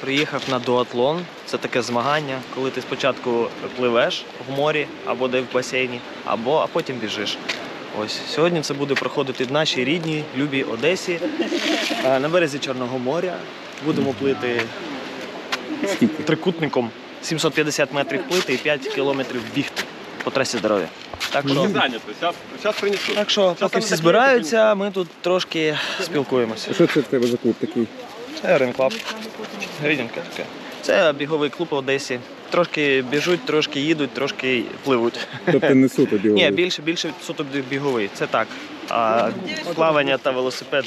Приїхав на дуатлон. Це таке змагання, коли ти спочатку пливеш в морі або де в басейні, або а потім біжиш. Ось сьогодні це буде проходити в нашій рідній любій Одесі е, на березі Чорного моря. Будемо плити трикутником 750 метрів плити і 5 кілометрів бігти по трасі здоров'я. Так що, так що, поки всі збираються, ми тут трошки спілкуємося. Що це в тебе за клуб такий? Це Рен Клаб. Рідінка така. Це біговий клуб в Одесі. Трошки біжуть, трошки їдуть, трошки пливуть. Тобто не суто білий. Ні, більше більше суто біговий. Це так. А плавання та велосипед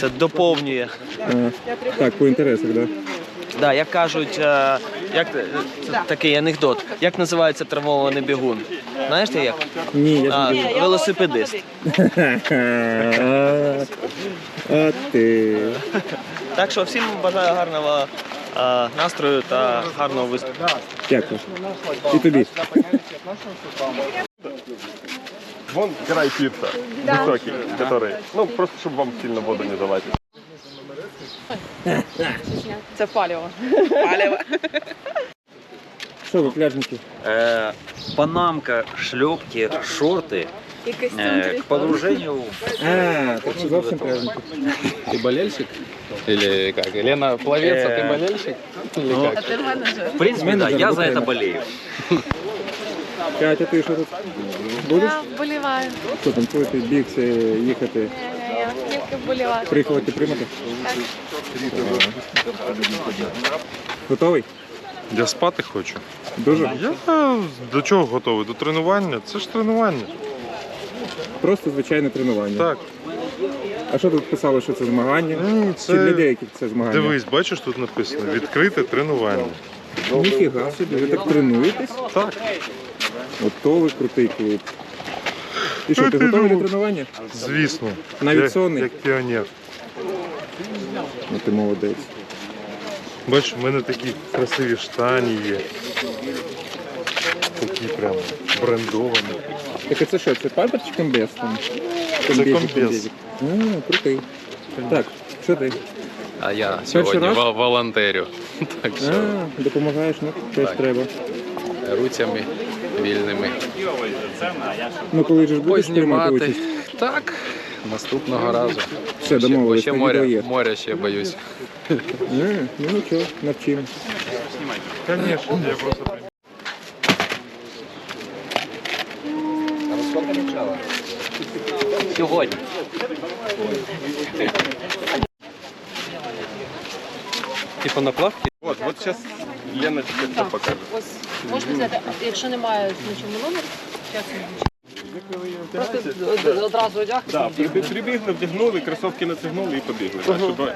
це доповнює. Ага. Так, по інтересах, так? Да? Да, як кажуть, е, як це такий анекдот. Як називається травмований бігун? Знаєш ти як? Ні, я А, не велосипедист. А а ти. Так що всім бажаю гарного е, настрою та гарного виступу. Дякую. І тобі. Вон край пирса. Высокий, который... Ну, просто, чтобы вам сильно воду не залазить. Це паліво. Що ви, пляжники? Э, панамка, шлепки, шорты І костюм э, к погружению А, так що зовсім пляжники. Ты болельщик? Или как? Елена пловец, а ты Э, болельщик? Или как? ти менеджер. В принципе, да, Менеджер я за буквально. это болею. Катя, ти що тут? Будеш? Я вболіваю. Що там, плити, бігти, їхати, Я тільки вболіваю. приїхати приймати? Готовий? Я спати хочу. Дуже? Я до чого готовий? До тренування? Це ж тренування. Просто звичайне тренування. Так. А що тут писало, що це змагання? Ні, Чи для це деяких це змагання? дивись, бачиш, тут написано відкрите тренування. Ніфіга собі, ви так тренуєтесь? Так. Ото ви крутий клуб. І що, ти Ти готовий до тренування? Звісно. Навіть як, сонний? Як піонер. Ну ти молодець. Бачиш, в мене такі красиві штані є. Такі прям брендовані. Так а це що, це памперс чи комбез там? Це комбез. комбезик. А, крутий. Так, що ти? А я сьогодні раз? волонтерю. Так що А, допомагаєш, ну, теж Так. треба. руцями вільними Ну коли ж будеш приймати познімати. участь? Так, наступного разу. Все, Ще, домовились, ще на моря, є. моря ще боюсь. А, ну нічого, навчимо. Звісно, я просто Сьогодні. Типа на плавки? от вот сейчас Лена тебе все покажет. Ось можна взяти, а якщо немає нічого номер, зараз просто одразу одяг. Так, прибігли, вдягнули, кросовки натягнули і побігли. Так, щоб...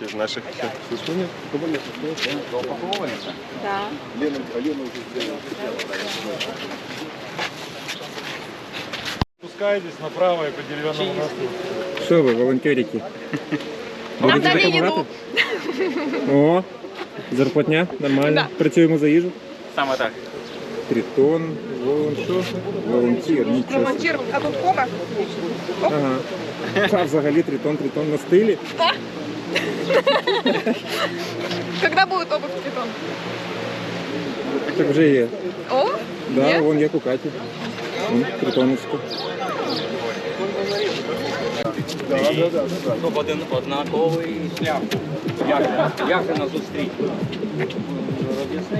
Я ще з наших. Да. спускайтесь направо і по дерев'яному мосту. Що ви, волонтерики? Будете допомагати? О, зарплатня, нормально. Працюємо за їжу. Саме так. Тритон, вон що? Волонтір, нічого. собі. а тут кока? Ага. А взагалі тритон, тритон на стилі. Когда будет обувь Тритон? Так вже є. О, Да, Є? вон як у Каті. Вон, тритоночка. Щоб один однаковий шлях. Як, як же нас зустріти? Роз'ясни.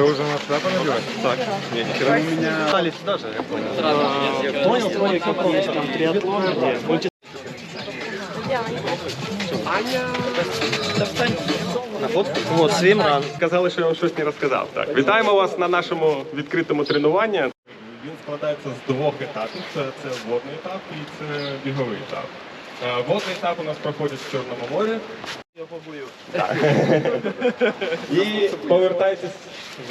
Це вже на шляпу надівати? Так. Стали сюда же, я понял. Понял, понял, как есть там триатлон, мульти... На фотку? Вот, свимран. Сказали, що я вам щось не розказав. Так, вітаємо вас на нашому відкритому тренуванні. Він складається з двох етапів: це, це водний етап і це біговий етап. Е, Водний етап у нас проходить в Чорному морі. Я побою. Так. І повертайтесь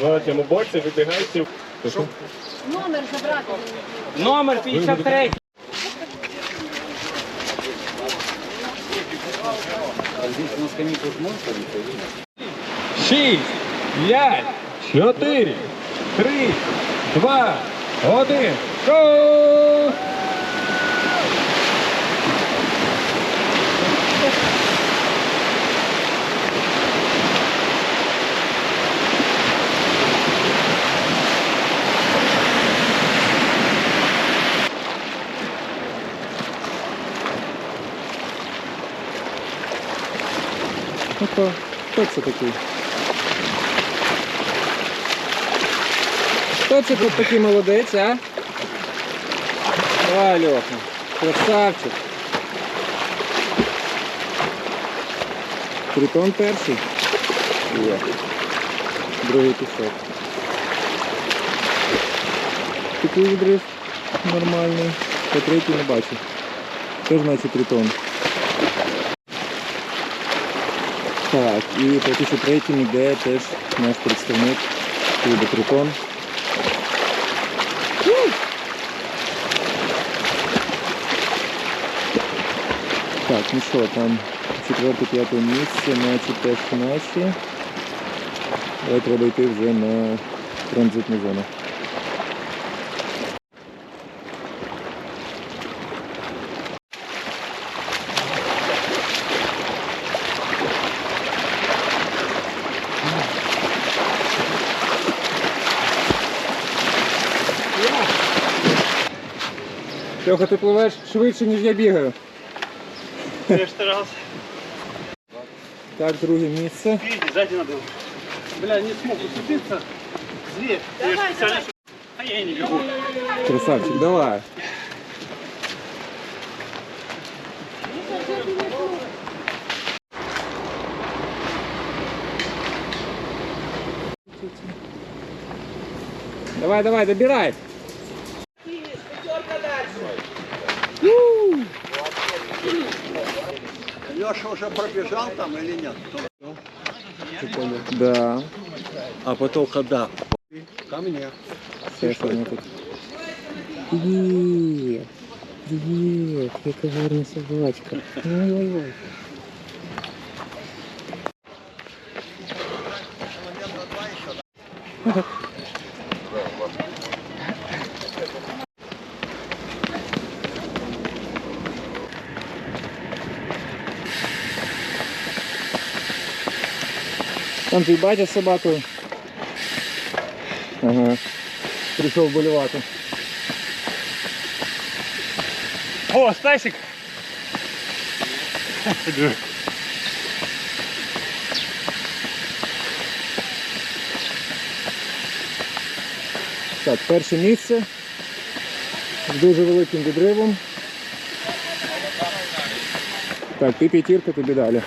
в цьому боксі, вибігайте. Номер забрати. Номер 53. Шість, п'ять, чотири, три, два, один. Гол! Це такий? Хто це тут такий молодець, а? Давай, Льоха. Красавчик. Тритон перший. Є. Другий пішов. Такий відрив нормальний. По третій не бачу. Це значить тритон. Так, і поки що третім іде теж наш представник клубу Тритон. Так, ну що, там четверте, п'яте місце, наче теж наші. Але треба йти вже на транзитну зону. Льоха, ти пливеш швидше, ніж я бігаю. Перший раз. Так, друге місце. Сзади надо. Бля, не смог уцепиться. Зверь. Давай, давай. А я и не бегу. Красавчик, давай. Давай, давай, добирай. Уже пробежал там или нет? Да. А потом когда? Ко мне. Все, що воно тут. Привіт. Привіт. Яка гарна Там твій батя з собакою. Ага. Прийшов болювати. О, Стасик! Так, перше місце з дуже великим відривом. Так, ти п'ятірка, тобі далі.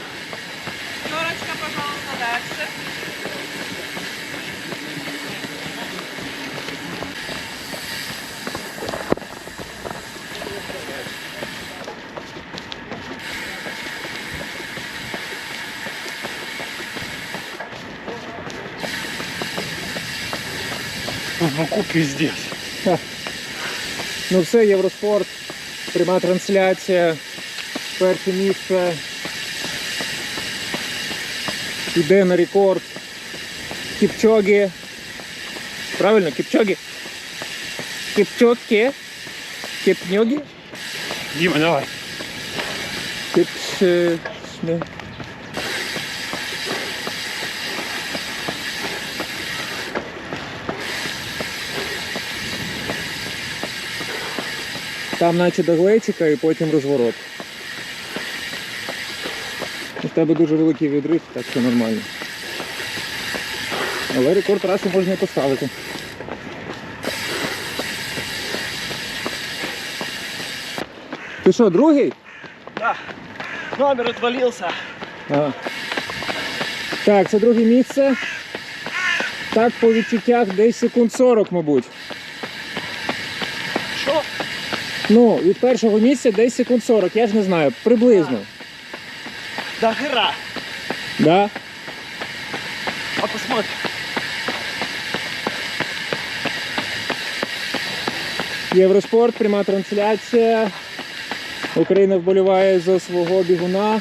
Ну, куб пиздец. Ну все, Євроспорт, пряма трансляція, перше місце. Іде на рекорд. Кіпчогі. Правильно, Кіпчогі? Кіпчокі? Кіпньогі? Дима, давай. Кіпш... Там наче до глечика і потім розворот. У тебе дуже великий відрив, так що нормально. Але рекорд трасу можна і поставити. Ти що, другий? Номер отвалился. Ага. Так, це друге місце. Так, по відчуттях десь секунд 40, мабуть. Що? Ну, від першого місця десь секунд 40, я ж не знаю, приблизно. До гра. Да? А посмотри. Євроспорт, пряма трансляція. Україна вболіває за свого бігуна.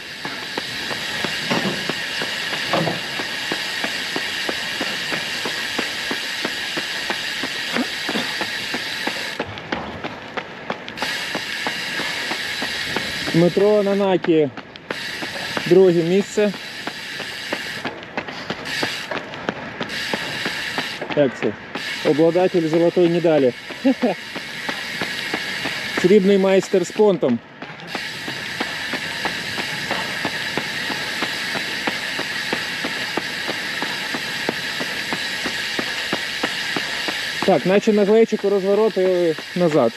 Дмитро Нанакі. Друге місце. Це? Обладатель золотої медалі. Срібний майстер з понтом. Так, наче на глечику розворот і назад.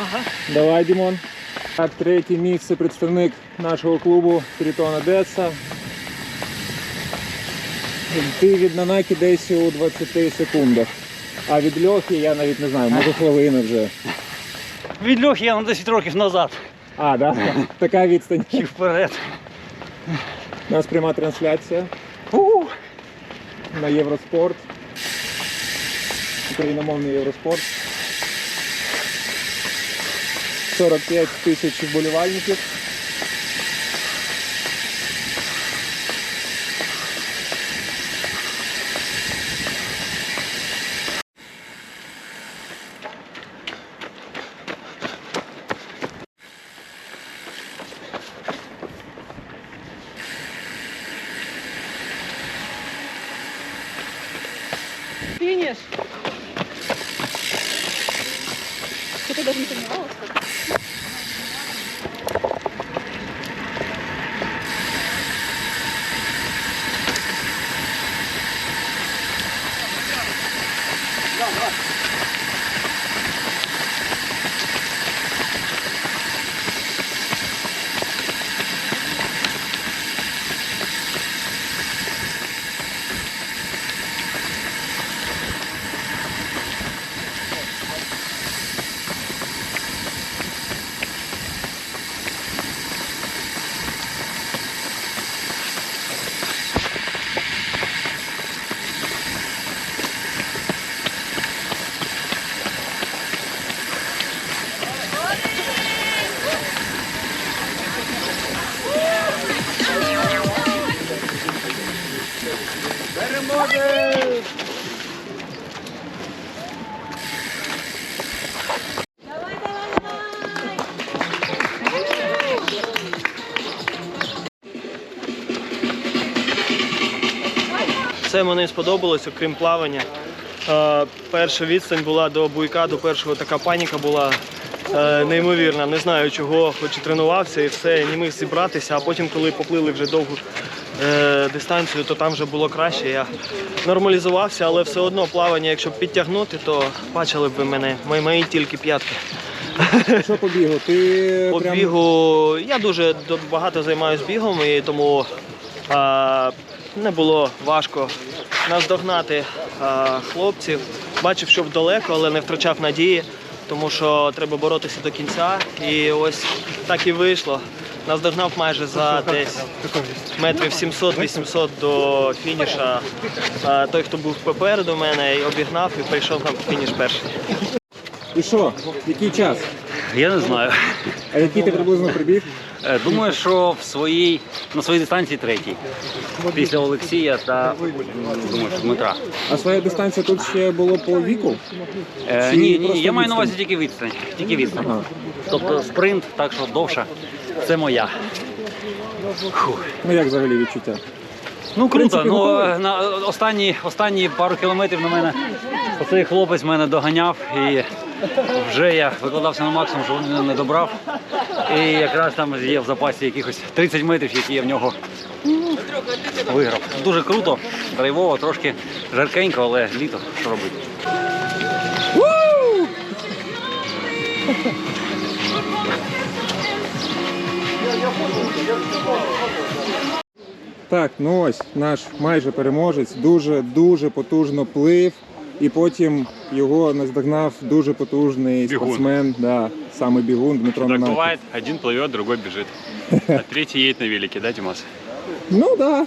Ага. Давай, Дімон. Так, третє місце представник нашого клубу Тритон Одеса. Ти від Нанакі десь у 20 секундах. А від Льохи я навіть не знаю, може хвилина вже. Від Льохи я на 10 років назад. А, да? Така відстань. І вперед. У нас пряма трансляція на Євроспорт. Україномовний Євроспорт. 45 тисяч вболівальників. Фініш. Ти даже не тренувалася? Мені сподобалось, окрім плавання. Е, перша відстань була до буйка, до першого така паніка була е, неймовірна. Не знаю чого, хоч і тренувався і все, не міг зібратися, а потім, коли поплили вже довгу е, дистанцію, то там вже було краще. Я нормалізувався, але все одно плавання, якщо б підтягнути, то бачили б ви мене. Мої, мої тільки п'ятки. Що по бігу? Ти По прям бігу я дуже багато займаюся бігом і тому а, не було важко наздогнати а, хлопців. Бачив, що далеко, але не втрачав надії, тому що треба боротися до кінця. І ось так і вийшло. Наздогнав майже за десь метрів 700-800 до фініша. А, той, хто був попереду мене, і обігнав і прийшов на фініш перший. І що? Який час? Я не знаю. А який ти приблизно прибіг? Е, Думаю, що в своїй на своїй дистанції третій. Після Олексія та думаю, що Дмитра. А своя дистанція тут ще було по віку? Е, Чи ні, просто ні, я маю на увазі відстань? тільки відстань. Тільки відстань. Ага. Тобто спринт, так що довша, це моя. Ну як взагалі відчуття? Ну круто. принципі, Ну готовий. е, на останні, останні пару кілометрів на мене оцей хлопець мене доганяв і вже я викладався на максимум, що він мене не добрав. І якраз там є в запасі якихось 30 метрів, які я в нього виграв. Дуже круто, драйвово, трошки жаркенько, але літо, що робити. Так, ну ось наш майже переможець дуже дуже потужно плив, і потім його наздогнав дуже потужний Бігун. спортсмен, да, саме бігун Дмитро Так Нанакі. бывает, один плывет, другой бежит. А третий едет на велике, да, Димас? Ну да.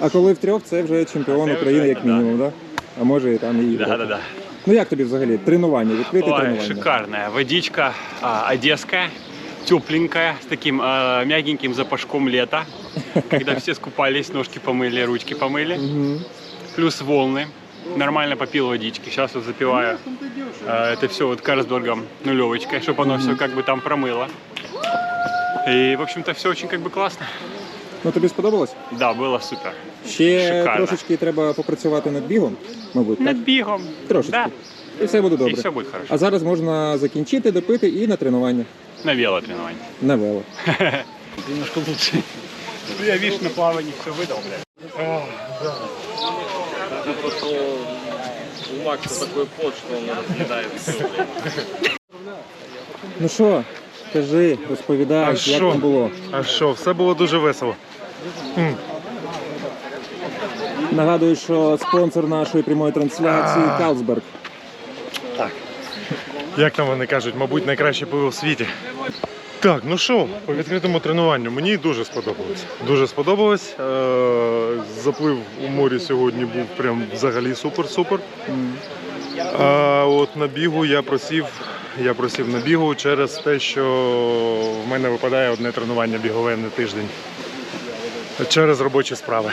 А коли втрьох, це вже чемпіон Це України, вже, як да. мінімум, да? А може і там і Європа. Да, да, да. Ну як тобі взагалі? Тренування, відкрите Ой, тренування. шикарная. Водичка а, одесская, тепленькая, с таким а, мягеньким запашком лета. Когда все скупались, ножки помыли, ручки помыли. Мгм. Плюс волны. Нормально попил водички. Сейчас вот запиваю а, это все вот Карсбергом нулевочкой, чтобы оно все как бы там промыло. И, в общем-то, все очень как бы классно. Ну тобі сподобалось? Да, было супер. Ще Шикарно. трошечки треба попрацювати над бігом, мабуть, так? Над бегом. Трошечки. Да. І все буде И добре. все будет хорошо. А зараз можна закінчити, допити і на тренування. На велотренирование. На вело. Немножко лучше. Ну, я, видишь, на плавании все выдал, блядь. У Макса такой пот, что он разъедает Ну що, кажи, розповідай, як що? там було. А що, все було дуже весело. Нагадую, що спонсор нашої прямої трансляції Калсберг. Як там вони кажуть, мабуть, найкраще пиво в світі. Так, ну що, по відкритому тренуванню мені дуже сподобалось. Дуже сподобалось. Е, заплив у морі сьогодні був прям взагалі супер-супер. А от на бігу я просів, я просів на бігу через те, що в мене випадає одне тренування бігове на тиждень. Через робочі справи.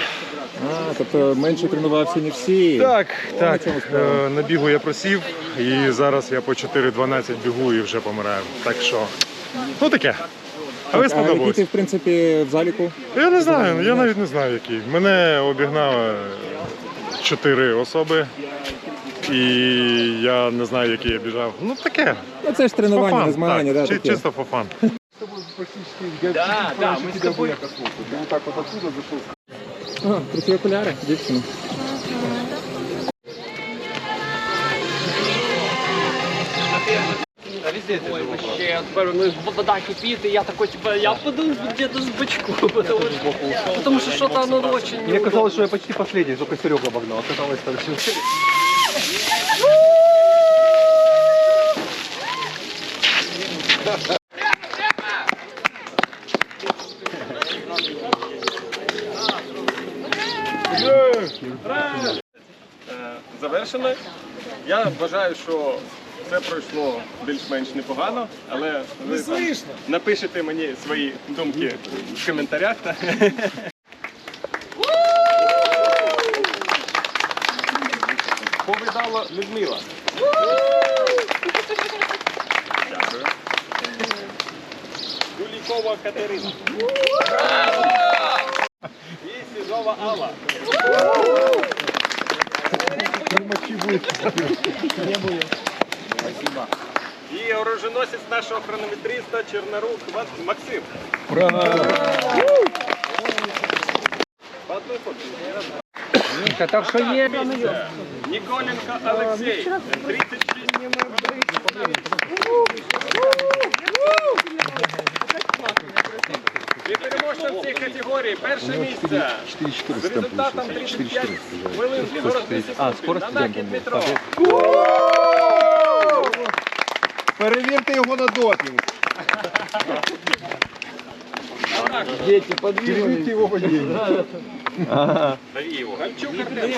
А, тобто менше тренувався, ніж всі. Так, так. на чому справа? Е, На бігу я просів, і зараз я по 4.12 бігу і вже помираю. Так що, ну таке. Але а сподобалось. ти, в принципі, в заліку? Я не знаю, я навіть не знаю, який. Мене обігнали чотири особи, і я не знаю, який я біжав. Ну таке. Ну це ж тренування, не змагання, так, да, чи- таке. чисто for fun. Ага, круті окуляри, дівчина. Ще тепер ну, вода кипит, и я такой, типа, я пойду где-то с бочку, потому что, потому что что-то оно очень Мне казалось, что я почти последний, только Серега обогнал. Оказалось, там все. завершено. Я вважаю, що все пройшло більш-менш непогано, але ви там напишете мені свої думки в коментарях. та. Повидала Людмила. Дякую. Гулікова Катерина. І Сізова Алла. Оруженосець нашого хронометріста Чернорук Максим. Фотці. Так что є. Ніколенко Олексій. 36. І переможця в цій категорії. Перше місце. З результатом 35 хвилин 42 секунди. Нанакін Дмитро. Перевірте його на допінг. Дети, подвижные. Перевірте його водіння. Гальчук Артем.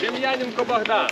Дем'яненко Богдан.